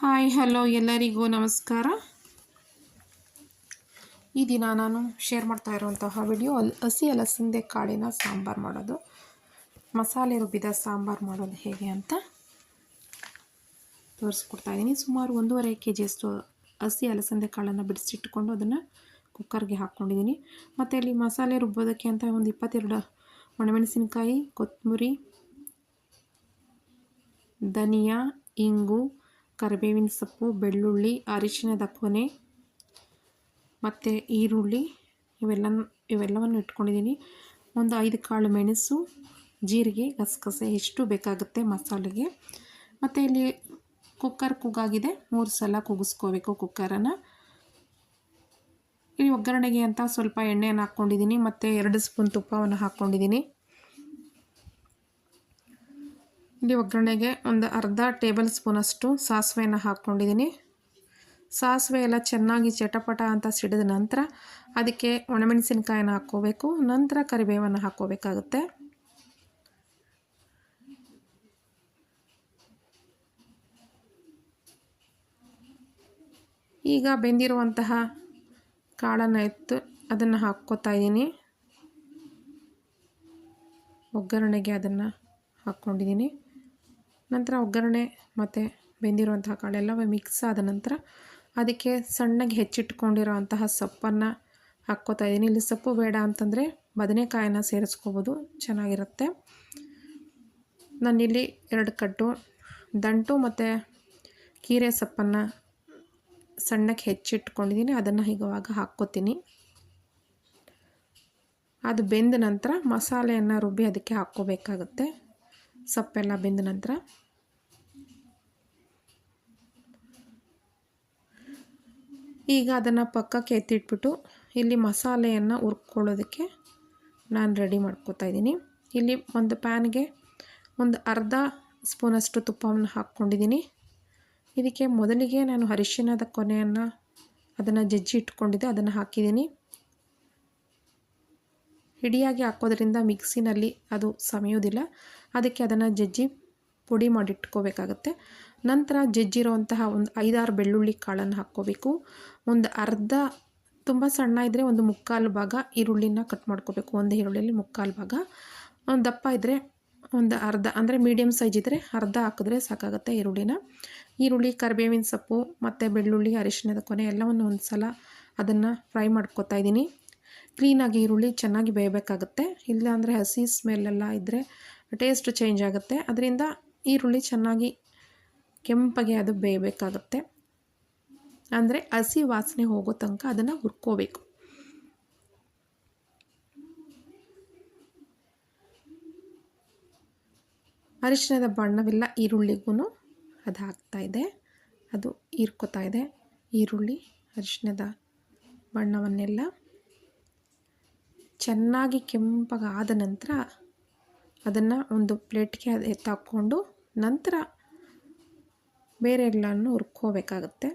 Hi, hello ಎಲ್ಲರಿಗೂ ನಮಸ್ಕಾರ. ಈ ದಿನ ನಾನು ಶೇರ್ ಮಾಡ್ತಾ ಇರುವಂತಹ ವಿಡಿಯೋ ಅಲ್ಲಿ ಹಸಿ ಅಲಸಂದೆ ಕಾಳಿನ ಸಾಂಬಾರು ಮಾಡೋದು. ಮಸಾಲೆ ರುಬ್ಬಿದ ಸಾಂಬಾರು ಮಾಡೋದು ಹೇಗೆ ಅಂತ ತೋರಿಸ್ಕೊಡ್ತಾ ಇದ್ದೀನಿ ಸುಮಾರು ಒಂದೂವರೆ ಕೆ ಜಿಯಷ್ಟು ಹಸಿ ಅಲಸಂದೆ ಕಾಳನ್ನು ಬಿಡಿಸಿಟ್ಕೊಂಡು ಅದನ್ನು ಕುಕ್ಕರ್ಗೆ ಹಾಕ್ಕೊಂಡಿದ್ದೀನಿ ಮತ್ತು ಅಲ್ಲಿ ಮಸಾಲೆ ರುಬ್ಬೋದಕ್ಕೆ ಅಂತ ಒಂದು ಇಪ್ಪತ್ತೆರಡು ಒಣಮೆಣಸಿನಕಾಯಿ ಕೊತ್ತಂಬರಿ ಧನಿಯಾ, ಇಂಗು ಕರಿಬೇವಿನ ಸೊಪ್ಪು, ಬೆಳ್ಳುಳ್ಳಿ ಅರಿಶಿನದ ಕೊನೆ ಮತ್ತು ಈರುಳ್ಳಿ ಇವೆಲ್ಲ ಇವೆಲ್ಲವನ್ನು ಇಟ್ಕೊಂಡಿದ್ದೀನಿ. ಒಂದು ಐದು ಕಾಳು ಮೆಣಸು, ಜೀರಿಗೆ, ಗಸಗಸೆ, ಎಷ್ಟು ಬೇಕಾಗುತ್ತೆ ಮಸಾಲೆಗೆ. ಮತ್ತು ಇಲ್ಲಿ ಕುಕ್ಕರ್ ಕೂಗಾಗಿದೆ ಮೂರು ಸಲ ಕೂಗಿಸ್ಕೋಬೇಕು ಕುಕ್ಕರನ್ನು. ಇಲ್ಲಿ ಒಗ್ಗರಣೆಗೆ ಅಂತ ಸ್ವಲ್ಪ ಎಣ್ಣೆಯನ್ನು ಹಾಕ್ಕೊಂಡಿದ್ದೀನಿ. ಮತ್ತು ಎರಡು ಸ್ಪೂನ್ ತುಪ್ಪವನ್ನು ಹಾಕ್ಕೊಂಡಿದ್ದೀನಿ. ಇಲ್ಲಿ ಒಗ್ಗರಣೆಗೆ ಒಂದು ಅರ್ಧ ಟೇಬಲ್ ಸ್ಪೂನಷ್ಟು ಸಾಸಿವೆಯನ್ನು ಹಾಕ್ಕೊಂಡಿದ್ದೀನಿ. ಸಾಸಿವೆ ಎಲ್ಲ ಚೆನ್ನಾಗಿ ಚಟಪಟ ಅಂತ ಸಿಡಿದ ನಂತರ ಅದಕ್ಕೆ ಒಣಮೆಣಸಿನ್ಕಾಯಿನ ಹಾಕ್ಕೋಬೇಕು. ನಂತರ ಕರಿಬೇವನ್ನು ಹಾಕ್ಕೋಬೇಕಾಗುತ್ತೆ. ಈಗ ಬೆಂದಿರುವಂತಹ ಕಾಳನ್ನು ಎತ್ತು ಅದನ್ನು ಹಾಕ್ಕೋತಾ ಇದ್ದೀನಿ. ಒಗ್ಗರಣೆಗೆ ಅದನ್ನು ಹಾಕ್ಕೊಂಡಿದ್ದೀನಿ. ನಂತರ ಒಗ್ಗರಣೆ ಮತ್ತು ಬೆಂದಿರುವಂತಹ ಕಾಳೆಲ್ಲವೇ ಮಿಕ್ಸ್ ಆದ ನಂತರ ಅದಕ್ಕೆ ಸಣ್ಣಗೆ ಹೆಚ್ಚಿಟ್ಕೊಂಡಿರೋ ಅಂತಹ ಸೊಪ್ಪನ್ನು ಹಾಕ್ಕೋತಾ ಇದ್ದೀನಿ. ಇಲ್ಲಿ ಸೊಪ್ಪು ಬೇಡ ಅಂತಂದರೆ ಬದನೆಕಾಯನ್ನ ಸೇರಿಸ್ಕೋಬೋದು, ಚೆನ್ನಾಗಿರುತ್ತೆ. ನಾನಿಲ್ಲಿ ಎರಡು ಕಟ್ಟು ದಂಟು ಮತ್ತು ಕೀರೆ ಸೊಪ್ಪನ್ನು ಸಣ್ಣಕ್ಕೆ ಹೆಚ್ಚಿಟ್ಕೊಂಡಿದ್ದೀನಿ. ಅದನ್ನು ಹೀಗುವಾಗ ಹಾಕ್ಕೋತೀನಿ. ಅದು ಬೆಂದ ನಂತರ ಮಸಾಲೆಯನ್ನು ರುಬ್ಬಿ ಅದಕ್ಕೆ ಹಾಕ್ಕೋಬೇಕಾಗುತ್ತೆ. ಸೊಪ್ಪೆಲ್ಲ ಬೆಂದ ನಂತರ ಈಗ ಅದನ್ನು ಪಕ್ಕಕ್ಕೆ ಎತ್ತಿಟ್ಬಿಟ್ಟು ಇಲ್ಲಿ ಮಸಾಲೆಯನ್ನು ಹುರ್ಕೊಳ್ಳೋದಕ್ಕೆ ನಾನು ರೆಡಿ ಮಾಡ್ಕೋತಾ ಇದ್ದೀನಿ. ಇಲ್ಲಿ ಒಂದು ಪ್ಯಾನ್ಗೆ ಒಂದು ಅರ್ಧ ಸ್ಪೂನಷ್ಟು ತುಪ್ಪವನ್ನು ಹಾಕ್ಕೊಂಡಿದ್ದೀನಿ. ಇದಕ್ಕೆ ಮೊದಲಿಗೆ ನಾನು ಅರಿಶಿಣದ ಕೊನೆಯನ್ನು ಅದನ್ನು ಜಜ್ಜಿ ಇಟ್ಕೊಂಡಿದ್ದೆ, ಅದನ್ನು ಹಾಕಿದ್ದೀನಿ. ಹಿಡಿಯಾಗಿ ಹಾಕೋದ್ರಿಂದ ಮಿಕ್ಸಿನಲ್ಲಿ ಅದು ಸಮಯೋದಿಲ್ಲ ಅದಕ್ಕೆ ಅದನ್ನು ಜಜ್ಜಿ ಪುಡಿ ಮಾಡಿಟ್ಕೋಬೇಕಾಗತ್ತೆ. ನಂತರ ಜಜ್ಜಿರುವಂತಹ ಒಂದು ಐದಾರು ಬೆಳ್ಳುಳ್ಳಿ ಕಾಳನ್ನು ಹಾಕ್ಕೋಬೇಕು. ಒಂದು ಅರ್ಧ, ತುಂಬ ಸಣ್ಣ ಇದ್ದರೆ ಒಂದು ಮುಕ್ಕಾಲು ಭಾಗ ಈರುಳ್ಳಿನ ಕಟ್ ಮಾಡ್ಕೋಬೇಕು. ಒಂದು ಈರುಳ್ಳಿಯಲ್ಲಿ ಮುಕ್ಕಾಲು ಭಾಗ. ಒಂದು ದಪ್ಪ ಇದ್ದರೆ ಒಂದು ಅರ್ಧ, ಅಂದರೆ ಮೀಡಿಯಮ್ ಸೈಜ್ ಇದ್ದರೆ ಅರ್ಧ ಹಾಕಿದ್ರೆ ಸಾಕಾಗುತ್ತೆ ಈರುಳ್ಳಿನ. ಈರುಳ್ಳಿ, ಕರಿಬೇವಿನ ಸೊಪ್ಪು ಮತ್ತು ಬೆಳ್ಳುಳ್ಳಿ, ಅರಿಶಿಣದ ಕೊನೆ ಎಲ್ಲವನ್ನು ಒಂದು ಸಲ ಅದನ್ನು ಫ್ರೈ ಮಾಡ್ಕೋತಾ ಇದ್ದೀನಿ. ಕ್ಲೀನಾಗಿ ಈರುಳ್ಳಿ ಚೆನ್ನಾಗಿ ಬೇಯಬೇಕಾಗುತ್ತೆ. ಇಲ್ಲ ಅಂದರೆ ಹಸಿ ಸ್ಮೆಲ್ಲೆಲ್ಲ ಇದ್ದರೆ ಟೇಸ್ಟ್ ಚೇಂಜ್ ಆಗುತ್ತೆ. ಅದರಿಂದ ಈರುಳ್ಳಿ ಚೆನ್ನಾಗಿ ಕೆಂಪಗೆ ಅದು ಬೇಯಬೇಕಾಗುತ್ತೆ. ಅಂದರೆ ಹಸಿ ವಾಸನೆ ಹೋಗೋ ತನಕ ಅದನ್ನು ಹುರ್ಕೋಬೇಕು. ಅರಿಶಿಣದ ಬಣ್ಣವೆಲ್ಲ ಈರುಳ್ಳಿಗೂ ಅದು ಹಾಕ್ತಾಯಿದೆ ಅದು ಹೀರ್ಕೋತಾ ಇದೆ. ಈರುಳ್ಳಿ, ಅರಿಶಿಣದ ಬಣ್ಣವನ್ನೆಲ್ಲ ಚೆನ್ನಾಗಿ ಕೆಂಪಗಾದ ನಂತರ ಅದನ್ನು ಒಂದು ಪ್ಲೇಟ್ಗೆ ಎತ್ತಾಕ್ಕೊಂಡು ನಂತರ ಬೇರೆ ಎಲ್ಲನೂ ಹುರ್ಕೋಬೇಕಾಗತ್ತೆ.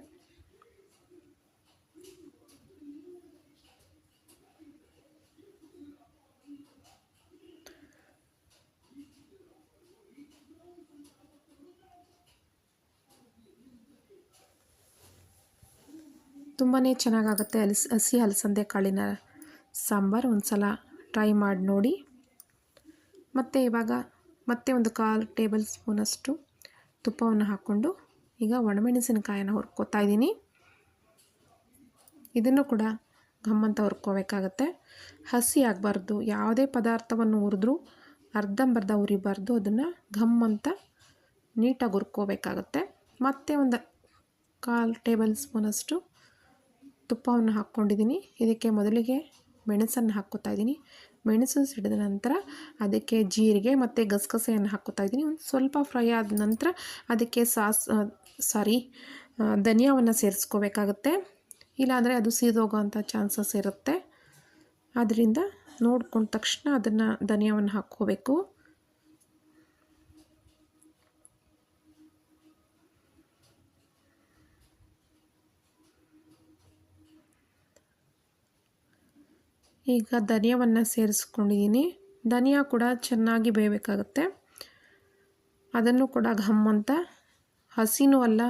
ತುಂಬಾ ಚೆನ್ನಾಗಾಗುತ್ತೆ ಅಲಸ್ ಹಸಿ ಅಲಸಂದೆ ಕಾಳಿನ ಸಾಂಬಾರು ಒಂದು ಸಲ ಟ್ರೈ ಮಾಡಿ ನೋಡಿ. ಮತ್ತು ಇವಾಗ ಮತ್ತೆ ಒಂದು ಕಾಲು ಟೇಬಲ್ ಸ್ಪೂನಷ್ಟು ತುಪ್ಪವನ್ನು ಹಾಕ್ಕೊಂಡು ಈಗ ಒಣಮೆಣಸಿನಕಾಯನ್ನು ಹುರ್ಕೋತಾ ಇದ್ದೀನಿ. ಇದನ್ನು ಕೂಡ ಘಮ್ಮಂತ ಹುರ್ಕೋಬೇಕಾಗತ್ತೆ. ಹಸಿ ಆಗಬಾರ್ದು, ಯಾವುದೇ ಪದಾರ್ಥವನ್ನು ಹುರಿದ್ರೂ ಅರ್ಧಂಬರ್ಧ ಉರಿಬಾರ್ದು ಅದನ್ನು ಘಮ್ಮಂತ ನೀಟಾಗಿ ಹುರ್ಕೋಬೇಕಾಗತ್ತೆ. ಮತ್ತೆ ಒಂದು ಕಾಲು ಟೇಬಲ್ ಸ್ಪೂನಷ್ಟು ತುಪ್ಪವನ್ನು ಹಾಕ್ಕೊಂಡಿದ್ದೀನಿ. ಇದಕ್ಕೆ ಮೊದಲಿಗೆ ಮೆಣಸನ್ನು ಹಾಕ್ಕೋತಾ ಇದ್ದೀನಿ. ಮೆಣಸು ಸಿಡಿದ ನಂತರ ಅದಕ್ಕೆ ಜೀರಿಗೆ ಮತ್ತು ಗಸಗಸೆಯನ್ನು ಹಾಕ್ಕೋತಾ ಇದ್ದೀನಿ. ಒಂದು ಸ್ವಲ್ಪ ಫ್ರೈ ಆದ ನಂತರ ಅದಕ್ಕೆ ಸಾಸ್ ಸಾರಿ ಧನಿಯಾವನ್ನು ಸೇರಿಸ್ಕೋಬೇಕಾಗತ್ತೆ. ಇಲ್ಲಾಂದರೆ ಅದು ಸೀದೋಗೋವಂಥ ಚಾನ್ಸಸ್ ಇರುತ್ತೆ. ಆದ್ದರಿಂದ ನೋಡ್ಕೊಂಡ ತಕ್ಷಣ ಅದನ್ನು ಧನಿಯಾವನ್ನು ಹಾಕ್ಕೋಬೇಕು. ಈಗ ಧನಿಯವನ್ನು ಸೇರಿಸ್ಕೊಂಡಿದ್ದೀನಿ ಧನಿಯಾ ಕೂಡ ಚೆನ್ನಾಗಿ ಬೇಯಬೇಕಾಗತ್ತೆ. ಅದನ್ನು ಕೂಡ ಘಮ್ ಅಂತ. ಹಸಿನೂ ಅಲ್ಲ,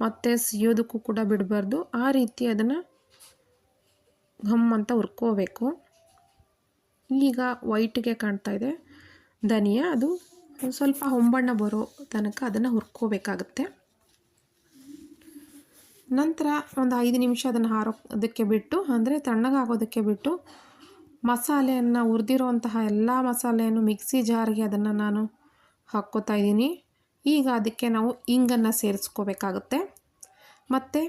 ಮತ್ತು ಸಿಯೋದಕ್ಕೂ ಕೂಡ ಬಿಡಬಾರ್ದು. ಆ ರೀತಿ ಅದನ್ನು ಘಮ್ ಅಂತ ಹುರ್ಕೋಬೇಕು. ಈಗ ವೈಟ್ಗೆ ಕಾಣ್ತಾ ಇದೆ. ಧನಿಯಾ, ಅದು ಸ್ವಲ್ಪ ಹೊಂಬಣ್ಣ ಬರೋ ತನಕ ಅದನ್ನು ಹುರ್ಕೋಬೇಕಾಗತ್ತೆ. ನಂತರ ಒಂದು ಐದು ನಿಮಿಷ ಅದನ್ನು ಹಾರೋದಕ್ಕೆ ಬಿಟ್ಟು, ಅಂದರೆ ತಣ್ಣಗಾಗೋದಕ್ಕೆ ಬಿಟ್ಟು ಮಸಾಲೆಯನ್ನು ಹುರಿದಿರುವಂತಹ ಎಲ್ಲ ಮಸಾಲೆಯನ್ನು ಮಿಕ್ಸಿ ಜಾರ್ಗೆ ಅದನ್ನು ನಾನು ಹಾಕ್ಕೋತಾ ಇದ್ದೀನಿ. ಈಗ ಅದಕ್ಕೆ ನಾವು ಇಂಗನ್ನು ಸೇರಿಸ್ಕೋಬೇಕಾಗುತ್ತೆ. ಮತ್ತು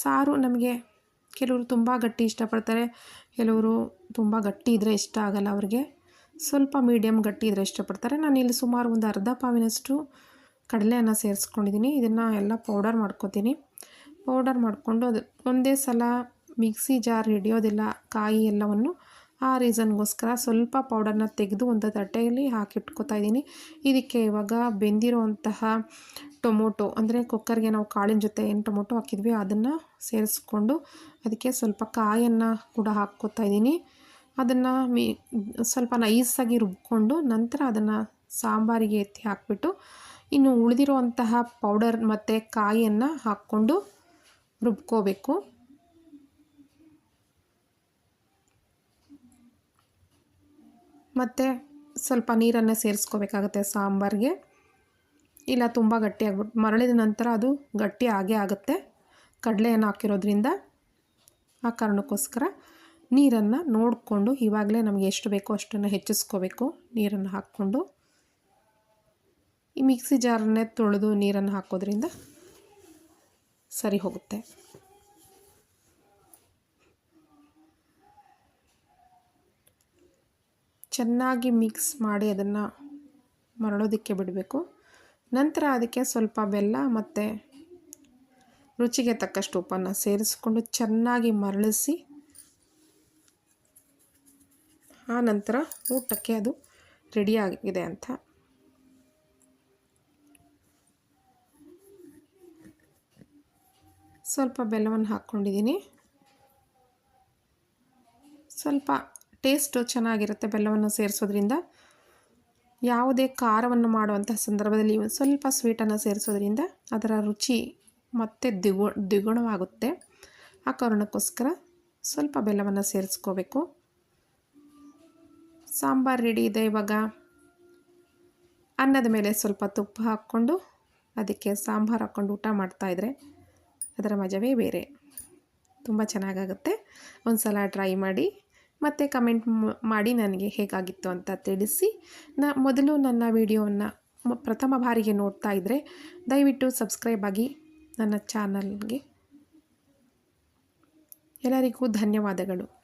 ಸಾರು ನಮಗೆ ಕೆಲವರು ತುಂಬ ಗಟ್ಟಿ ಇಷ್ಟಪಡ್ತಾರೆ, ಕೆಲವರು ತುಂಬ ಗಟ್ಟಿ ಇದ್ದರೆ ಇಷ್ಟ ಆಗಲ್ಲ ಅವ್ರಿಗೆ. ಸ್ವಲ್ಪ ಮೀಡಿಯಮ್ ಗಟ್ಟಿ ಇದ್ದರೆ ಇಷ್ಟಪಡ್ತಾರೆ. ನಾನು ಇಲ್ಲಿ ಸುಮಾರು ಒಂದು ಅರ್ಧ ಪಾವಿನಷ್ಟು ಕಡಲೆಯನ್ನು ಸೇರಿಸ್ಕೊಂಡಿದ್ದೀನಿ. ಇದನ್ನು ಎಲ್ಲ ಪೌಡರ್ ಮಾಡ್ಕೊತೀನಿ. ಪೌಡರ್ ಮಾಡಿಕೊಂಡು ಅದು ಒಂದೇ ಸಲ ಮಿಕ್ಸಿ ಜಾರ್ ಹಿಡಿಯೋದಿಲ್ಲ, ಕಾಯಿ ಎಲ್ಲವನ್ನು ಆ ರೀಸನ್ಗೋಸ್ಕರ ಸ್ವಲ್ಪ ಪೌಡರ್ನ ತೆಗೆದು ಒಂದು ತಟ್ಟೆಯಲ್ಲಿ ಹಾಕಿಟ್ಕೋತಾ ಇದ್ದೀನಿ. ಇದಕ್ಕೆ ಇವಾಗ ಬೆಂದಿರುವಂತಹ ಟೊಮೊಟೊ, ಅಂದರೆ ಕುಕ್ಕರ್ಗೆ ನಾವು ಕಾಳಿನ ಜೊತೆ ಏನು ಟೊಮೊಟೊ ಹಾಕಿದ್ವಿ, ಅದನ್ನು ಸೇರಿಸ್ಕೊಂಡು ಅದಕ್ಕೆ ಸ್ವಲ್ಪ ಕಾಯನ್ನು ಕೂಡ ಹಾಕ್ಕೋತಾ ಇದ್ದೀನಿ. ಅದನ್ನು ಮೀ, ಸ್ವಲ್ಪ ನೈಸಾಗಿ ರುಬ್ಕೊಂಡು ನಂತರ ಅದನ್ನು ಸಾಂಬಾರಿಗೆ ಎತ್ತಿ ಹಾಕಿಬಿಟ್ಟು, ಇನ್ನು ಉಳಿದಿರುವಂತಹ ಪೌಡರ್ ಮತ್ತು ಕಾಯಿಯನ್ನು ಹಾಕ್ಕೊಂಡು ರುಬ್ಕೋಬೇಕು. ಮತ್ತು ಸ್ವಲ್ಪ ನೀರನ್ನು ಸೇರಿಸ್ಕೋಬೇಕಾಗತ್ತೆ ಸಾಂಬಾರಿಗೆ. ಇಲ್ಲ, ತುಂಬ ಗಟ್ಟಿ ಆಗ್ಬಿಟ್ಟು ಮರಳಿದ ನಂತರ ಅದು ಗಟ್ಟಿ ಆಗೇ ಆಗುತ್ತೆ. ಕಡಲೆಯನ್ನು ಹಾಕಿರೋದ್ರಿಂದ ಆ ಕಾರಣಕ್ಕೋಸ್ಕರ ನೀರನ್ನು ನೋಡಿಕೊಂಡು ಇವಾಗಲೇ ನಮಗೆ ಎಷ್ಟು ಬೇಕೋ ಅಷ್ಟನ್ನು ಹೆಚ್ಚಿಸ್ಕೋಬೇಕು ನೀರನ್ನು ಹಾಕ್ಕೊಂಡು. ಈ ಮಿಕ್ಸಿ ಜಾರನ್ನೇ ತೊಳೆದು ನೀರನ್ನು ಹಾಕೋದ್ರಿಂದ ಸರಿ ಹೋಗುತ್ತೆ. ಚೆನ್ನಾಗಿ ಮಿಕ್ಸ್ ಮಾಡಿ ಅದನ್ನು ಮರಳೋದಕ್ಕೆ ಬಿಡಬೇಕು. ನಂತರ ಅದಕ್ಕೆ ಸ್ವಲ್ಪ ಬೆಲ್ಲ ಮತ್ತು ರುಚಿಗೆ ತಕ್ಕಷ್ಟು ಉಪ್ಪನ್ನು ಸೇರಿಸ್ಕೊಂಡು ಚೆನ್ನಾಗಿ ಮರಳಿಸಿ, ಆ ನಂತರ ಊಟಕ್ಕೆ ಅದು ರೆಡಿಯಾಗಿದೆ ಅಂತ. ಸ್ವಲ್ಪ ಬೆಲ್ಲವನ್ನು ಹಾಕ್ಕೊಂಡಿದ್ದೀನಿ. ಸ್ವಲ್ಪ ಟೇಸ್ಟು ಚೆನ್ನಾಗಿರುತ್ತೆ ಬೆಲ್ಲವನ್ನು ಸೇರಿಸೋದ್ರಿಂದ. ಯಾವುದೇ ಖಾರವನ್ನು ಮಾಡುವಂಥ ಸಂದರ್ಭದಲ್ಲಿ ಸ್ವಲ್ಪ ಸ್ವೀಟನ್ನು ಸೇರಿಸೋದ್ರಿಂದ ಅದರ ರುಚಿ ಮತ್ತೆ ದ್ವಿಗು ದ್ವಿಗುಣವಾಗುತ್ತೆ. ಆ ಕಾರಣಕ್ಕೋಸ್ಕರ ಸ್ವಲ್ಪ ಬೆಲ್ಲವನ್ನು ಸೇರಿಸ್ಕೋಬೇಕು. ಸಾಂಬಾರು ರೆಡಿ ಇದೆ ಇವಾಗ. ಅನ್ನದ ಮೇಲೆ ಸ್ವಲ್ಪ ತುಪ್ಪ ಹಾಕ್ಕೊಂಡು ಅದಕ್ಕೆ ಸಾಂಬಾರು ಹಾಕ್ಕೊಂಡು ಊಟ ಮಾಡ್ತಾಯಿದ್ರೆ ಅದರ ಮಜವೇ ಬೇರೆ. ತುಂಬ ಚೆನ್ನಾಗಾಗುತ್ತೆ. ಒಂದು ಸಲ ಟ್ರೈ ಮಾಡಿ. ಮತ್ತು ಕಮೆಂಟ್ ಮಾಡಿ ನನಗೆ ಹೇಗಾಗಿತ್ತು ಅಂತ ತಿಳಿಸಿ. ನ, ಮೊದಲು ನನ್ನ ವಿಡಿಯೋವನ್ನು ಪ್ರಥಮ ಬಾರಿಗೆ ನೋಡ್ತಾ ಇದ್ದರೆ ದಯವಿಟ್ಟು ಸಬ್ಸ್ಕ್ರೈಬ್ ಆಗಿ ನನ್ನ ಚಾನಲ್ಗೆ. ಎಲ್ಲರಿಗೂ ಧನ್ಯವಾದಗಳು.